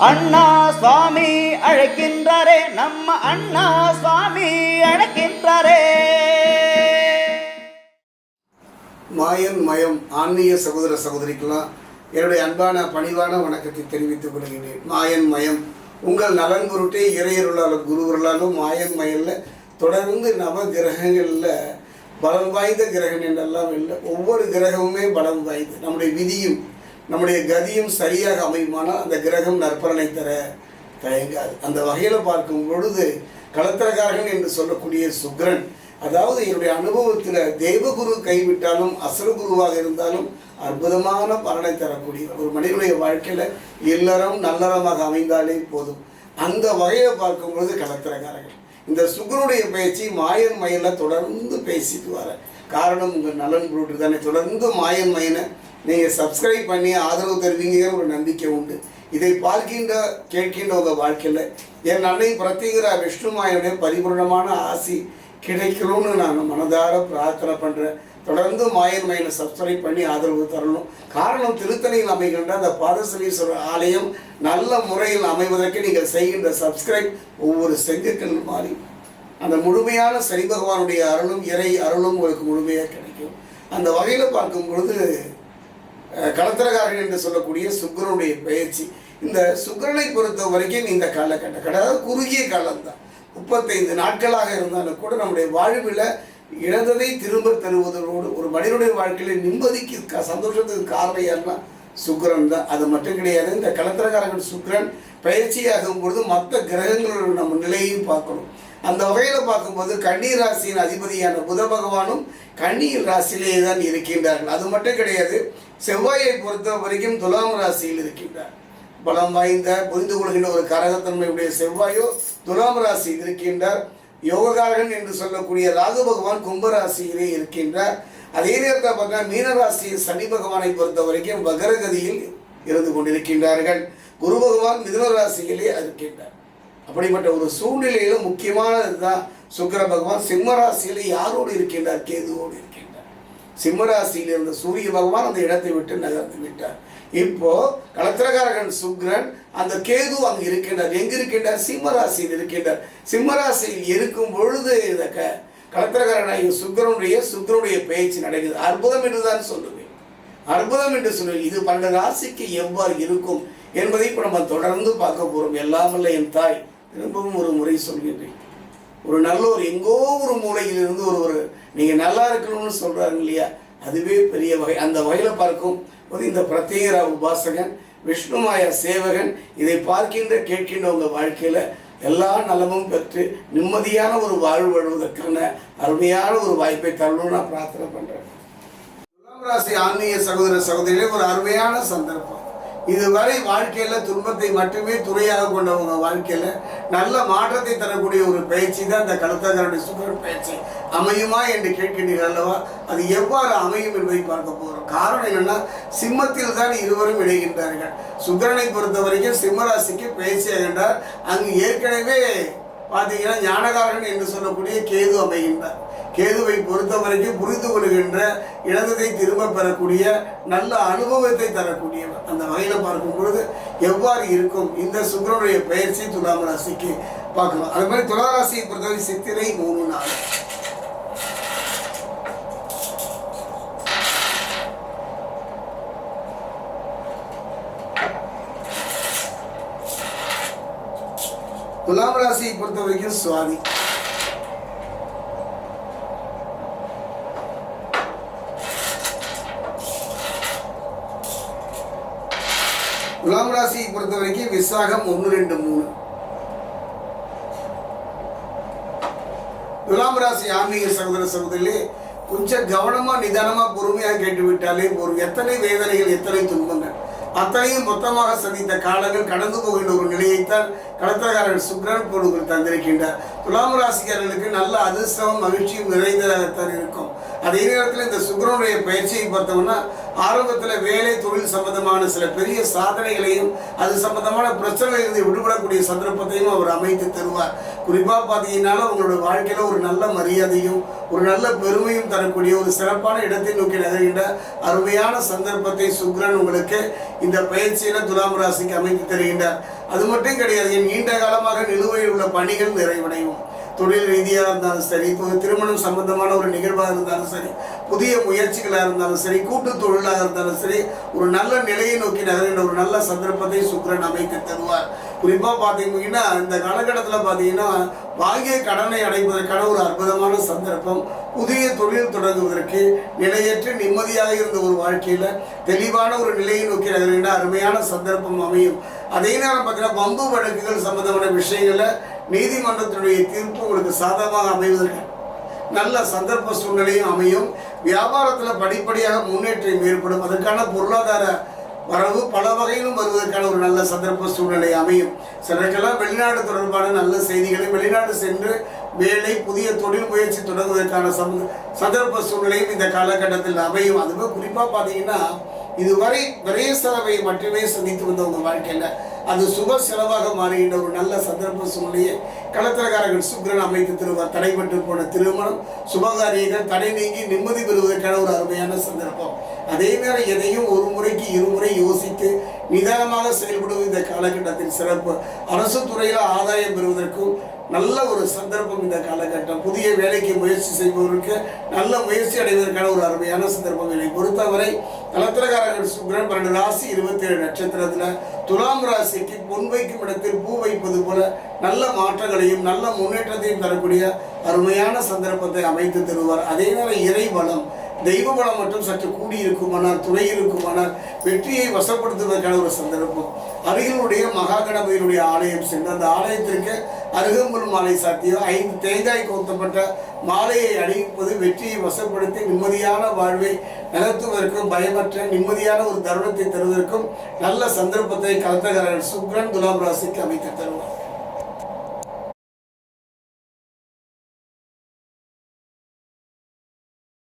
அண்ணா சுவாமி அழைக்கின்றாரே நம்ம அண்ணா சுவாமி அழைக்கின்றாரே. மாயன் மயம் ஆன்மீக சகோதர சகோதரிக்கெல்லாம் என்னுடைய அன்பான பணிவான வணக்கத்தை தெரிவித்துக் கொள்கிறேன் மாயன் மயம் உங்கள் நலன் பொருட்டே இறையருளாலும் குருவர்களாலும் மாயன் மயல்ல தொடர்ந்து நவ கிரகங்களில் பலம் வாய்ந்த கிரகம் என்றெல்லாம் இல்லை. ஒவ்வொரு கிரகமுமே பலம் வாய்ந்து நம்முடைய விதியும் நம்முடைய கதியும் சரியாக அமையுமானால் அந்த கிரகம் நற்பலனை தர தயங்காது. அந்த வகையில் பார்க்கும் பொழுது களத்திரகாரகன் என்று சொல்லக்கூடிய சுக்ரன் அதாவது என்னுடைய அனுபவத்தில் தேவகுரு கைவிட்டாலும் அசுரகுருவாக இருந்தாலும் அற்புதமான பலனை தரக்கூடிய ஒரு மனிதனுடைய வாழ்க்கையில் இல்லறம் நல்லறமாக அமைந்தாலே போதும். அந்த வகையில் பார்க்கும் பொழுது களத்திரகாரகன் இந்த சுக்ரனுடைய பேச்சு மாயன் மயில தொடர்ந்து பேசிட்டு வர. காரணம் உங்கள் நலன் பொருட்டு தானே. தொடர்ந்து மாயன் மயனை நீங்கள் சப்ஸ்கிரைப் பண்ணி ஆதரவு தருவீங்கிற ஒரு நம்பிக்கை உண்டு. இதை பார்க்கின்ற கேட்கின்ற உங்கள் வாழ்க்கையில் என் அன்னை பிரத்யேகரா விஷ்ணுமாயனுடைய பரிபூர்ணமான ஆசி கிடைக்கணும்னு நான் மனதார பிரார்த்தனை பண்ணுறேன் தொடர்ந்து மாயன் மயனை சப்ஸ்கிரைப் பண்ணி ஆதரவு தரணும். காரணம் திருத்தணியில் அமைகின்ற அந்த பாதசலீஸ்வரர் ஆலயம் நல்ல முறையில் அமைவதற்கு நீங்கள் செய்கின்ற சப்ஸ்கிரைப் ஒவ்வொரு செங்குக்கள் மாறி. அந்த முழுமையான சனி பகவானுடைய அருளும் இறை அருளும் உங்களுக்கு முழுமையாக கிடைக்கும். அந்த வகையில் பார்க்கும் பொழுது கலத்திரகாரன் களத்திரகாரன் என்று சொல்லக்கூடிய சுக்கரனுடைய பயிற்சி இந்த சுக்கிரனை பொறுத்த வரைக்கும் இந்த காலகட்டம் கிடையாது குறுகிய காலம்தான். முப்பத்தைந்து நாட்களாக இருந்தாலும் கூட நம்முடைய வாழ்வில் இழந்ததை திரும்ப தருவதோடு ஒரு மனிதனுடைய வாழ்க்கையில நிம்மதிக்கு சந்தோஷத்துக்கு காரணம் யாருன்னா சுக்கிரன் தான். அது மட்டும் கிடையாது இந்த களத்திரகாரகன் சுக்கிரன் பயிற்சியாகும் பொழுது மற்ற கிரகங்களோட நம்ம நிலையையும் பார்க்கணும். அந்த வகையில் பார்க்கும்போது கண்ணீர் ராசியின் அதிபதியான புத பகவானும் கன்னீர் ராசியிலே தான் இருக்கின்றார்கள். அது மட்டும் கிடையாது செவ்வாயை பொறுத்த வரைக்கும் துலாம் ராசியில் இருக்கின்றார். பலம் வாய்ந்த புரிந்து கொள்கின்ற ஒரு கரகத்தன்மையுடைய செவ்வாயோ துலாம் ராசியில் இருக்கின்றார். யோககாரகன் என்று சொல்லக்கூடிய ராகு பகவான் கும்பராசியிலே இருக்கின்றார். அதே நேரத்தில் பார்த்தா மீனராசியில் சனி பகவானை பொறுத்த வரைக்கும் வகரகதியில் இருந்து கொண்டிருக்கின்றார்கள். குரு பகவான் மிதுன ராசியிலே இருக்கின்றார். அப்படிப்பட்ட ஒரு சூழ்நிலையில முக்கியமானது தான் சுக்கிர பகவான். சிம்மராசியில் யாரோடு இருக்கின்றார்? கேதுவோடு இருக்கின்றார். சிம்மராசியில் இருந்த சூரிய பகவான் அந்த இடத்தை விட்டு நகர்ந்து விட்டார். இப்போ கலத்திரகாரகன் சுக்ரன் அந்த கேது அங்கு இருக்கின்றார். எங்க இருக்கின்றார்? சிம்மராசியில் இருக்கின்றார். சிம்மராசியில் இருக்கும் பொழுது இந்த க களத்திரகாரனாகிய சுக்கிரனுடைய சுக்கிரனுடைய பேச்சு நடக்குது. அற்புதம் என்றுதான் சொல்லுவேன். அற்புதம் என்று சொல்லுவேன். இது பன்னெண்டு ராசிக்கு எவ்வாறு இருக்கும் என்பதை இப்போ நம்ம தொடர்ந்து பார்க்க போகிறோம் எல்லாமல்ல என் தாய். திரும்பவும் ஒரு முறை சொல்கின்றேன். ஒரு நல்ல ஒரு எங்கோ ஒரு மூலையில் இருந்து ஒரு ஒரு நீங்கள் நல்லா இருக்கணும்னு சொல்கிறாங்க இல்லையா? அதுவே பெரிய வகை அந்த வகையில் பார்க்கும் போது இந்த பிரத்யேகரா உபாசகன் விஷ்ணுமாய சேவகன் இதை பார்க்கின்ற கேட்கின்ற உங்கள் வாழ்க்கையில் எல்லா நலமும் பெற்று நிம்மதியான ஒரு வாழ்வு வாழ்வதற்கான அருமையான ஒரு வாய்ப்பை தரணும்னு நான் பிரார்த்தனை பண்ணுறேன் துலாம் ராசி ஆன்மீக சகோதர சகோதரிகளே ஒரு அருமையான சந்தர்ப்பம். இதுவரை வாழ்க்கையில் துன்பத்தை மட்டுமே துணையாக கொண்டவங்க வாழ்க்கையில் நல்ல மாற்றத்தை தரக்கூடிய ஒரு பயிற்சி தான் இந்த கழுத்தகருடைய சுகர் பயிற்சி. அமையுமா என்று கேட்கின்றீர்கள் அல்லவா? அது எவ்வாறு அமையும் என்பதை பார்க்க போகிறோம். காரணம் என்னன்னா சிம்மத்தில் தான் இருவரும் இணைகின்றார்கள். சுக்கரனை பொறுத்த வரைக்கும் சிம்மராசிக்கு என்றால் அங்கு ஏற்கனவே பார்த்தீங்கன்னா ஞானகாரன் என்று சொல்லக்கூடிய கேது அமைகின்றார். கேதுவை பொறுத்த வரைக்கும் புரிந்து கொள்கின்ற இழந்ததை திரும்ப பெறக்கூடிய நல்ல அனுபவத்தை தரக்கூடியவர். அந்த வகையில் பார்க்கும் பொழுது எவ்வாறு இருக்கும்? இந்த சுக்கரனுடைய பயிற்சி துலாம் ராசிக்கு பார்க்கலாம். அது மாதிரி துலா ராசியை பொறுத்தவரை சித்திரை மூணு நாள். துலாம் ராசியை பொறுத்த வரைக்கும் சுவாதி. துலாம் ராசியை பொறுத்த வரைக்கும் விசாகம் ஒன்று ரெண்டு மூணு. துலாம் ராசி ஆன்மீக சகோதர சகோதரிலே கொஞ்சம் கவனமா நிதானமா பொறுமையாக கேட்டு விட்டாலே ஒரு எத்தனை வேதனைகள் எத்தனை துன்பங்கள். அத்தனையும் மொத்தமாக சந்தித்த காலங்கள் கடந்து போகின்ற ஒரு நிலையைத்தான் கடத்தகாரர் சுக்ரன் பொருள் தந்திருக்கின்றார். துலாம் ராசிக்காரர்களுக்கு நல்ல அதிர்ஷ்டமும் மகிழ்ச்சியும் நிறைந்ததாகத்தான் இருக்கும். அதே நேரத்தில் இந்த சுக்ரனுடைய பயிற்சியை பார்த்தோம்னா ஆரம்பத்தில் வேலை தொழில் சம்பந்தமான சில பெரிய சாதனைகளையும் அது சம்பந்தமான பிரச்சனையிலிருந்து விடுபடக்கூடிய சந்தர்ப்பத்தையும் அவர் அமைத்து தருவார். குறிப்பாக பார்த்தீங்கன்னாலும் உங்களோட வாழ்க்கையில் ஒரு நல்ல மரியாதையும் ஒரு நல்ல பெருமையும் தரக்கூடிய ஒரு சிறப்பான இடத்தை நோக்கி நகர்கின்ற அருமையான சந்தர்ப்பத்தை சுக்ரன் உங்களுக்கு இந்த பயிற்சியில துலாம் ராசிக்கு அமைத்து தருகின்றார். அது மட்டும் கிடையாது நீண்ட காலமாக நிலுவையில் உள்ள பணிகள் நிறைவடையும். தொழில் ரீதியாக இருந்தாலும் சரி இப்போ திருமணம் சம்பந்தமான ஒரு நிகழ்வாக இருந்தாலும் சரி புதிய முயற்சிகளாக இருந்தாலும் சரி கூட்டு தொழிலாக இருந்தாலும் சரி ஒரு நல்ல நிலையை நோக்கி நகர்கின்ற ஒரு நல்ல சந்தர்ப்பத்தை சுக்கிரன் அமைத்து தருவார். குறிப்பாக பார்த்தீங்கன்னா இந்த காலகட்டத்தில் பார்த்தீங்கன்னா வாங்கிய கடனை அடைப்பதற்கான ஒரு அற்புதமான சந்தர்ப்பம் புதிய தொழில் தொடங்குவதற்கு நிலையற்று நிம்மதியாக இருந்த ஒரு வாழ்க்கையில் தெளிவான ஒரு நிலையை நோக்கி நகர்கின்ற அருமையான சந்தர்ப்பம் அமையும். அதே நேரம் பார்த்தீங்கன்னா வம்பு வழக்குகள் சம்பந்தமான விஷயங்களை நீதிமன்றத்தினுடைய தீர்ப்பு உங்களுக்கு சாதகமாக அமைவதற்கு நல்ல சந்தர்ப்ப சூழ்நிலையும் அமையும். வியாபாரத்தில் படிப்படியாக முன்னேற்றம் ஏற்படும். அதற்கான பொருளாதார வரவு பல வகையிலும் வருவதற்கான ஒரு நல்ல சந்தர்ப்ப சூழ்நிலை அமையும். சிலருக்கெல்லாம் வெளிநாடு தொடர்பான நல்ல செய்திகளை வெளிநாடு சென்று வேலை புதிய தொழில் முயற்சி தொடங்குவதற்கான சந்த சந்தர்ப்ப சூழ்நிலையும் இந்த காலகட்டத்தில் அமையும். அதுவும் குறிப்பாக பார்த்தீங்கன்னா இதுவரை விரைய செலவை மட்டுமே சந்தித்து வந்த உங்கள் வாழ்க்கையில் அது சுப செலவாக மாறுகின்ற ஒரு நல்ல சந்தர்ப்ப சூழ்நிலையை களத்திரக்காரர்கள் சுக்கிரன் அமைத்து திருவார். தடைபட்டு போன திருமணம் சுபகாரியங்கள் தடை நீங்கி நிம்மதி பெறுவதற்கான ஒரு அருமையான சந்தர்ப்பம். அதே நேரம் எதையும் ஒரு முறைக்கு இருமுறை யோசித்து நிதானமாக செயல்படும் இந்த காலகட்டத்தில் சிறப்பு. அரசு துறையில் ஆதாயம் பெறுவதற்கும் நல்ல ஒரு சந்தர்ப்பம் இந்த காலகட்டம். புதிய வேலைக்கு முயற்சி செய்பவருக்கு நல்ல முயற்சி அடைவதற்கான ஒரு அருமையான சந்தர்ப்பம் என்னை பொறுத்தவரை நலத்திரகாரர்கள் சுக்கிரன் பன்னெண்டு ராசி இருபத்தி ஏழு நட்சத்திரத்தில் துலாம் ராசிக்கு பொன் வைக்கும் இடத்தில் பூ வைப்பது போல நல்ல மாற்றங்களையும் நல்ல முன்னேற்றத்தையும் தரக்கூடிய அருமையான சந்தர்ப்பத்தை அமைத்து தருவார். அதே நேரம் இறை பலம் தெய்வ பலம் மட்டும் சற்று கூடியிருக்குமானால் துணை இருக்குமானால் வெற்றியை வசப்படுத்துவதற்கான ஒரு சந்தர்ப்பம். அருகிலுடைய மகா கணபதியினுடைய ஆலயம் சென்று அந்த ஆலயத்திற்கு அருகம்புல் மாலை சாத்தியோ ஐந்து தேங்காய் கோத்தப்பட்ட மாலையை அணிவிப்பது வெற்றியை வசப்படுத்தி நிம்மதியான வாழ்வை நடத்துவதற்கும் பயமற்ற நிம்மதியான ஒரு தருணத்தை தருவதற்கும் நல்ல சந்தர்ப்பத்தை கலந்தகரன் சுக்ரன் துலாம் ராசிக்கு அமைக்க தருவார்.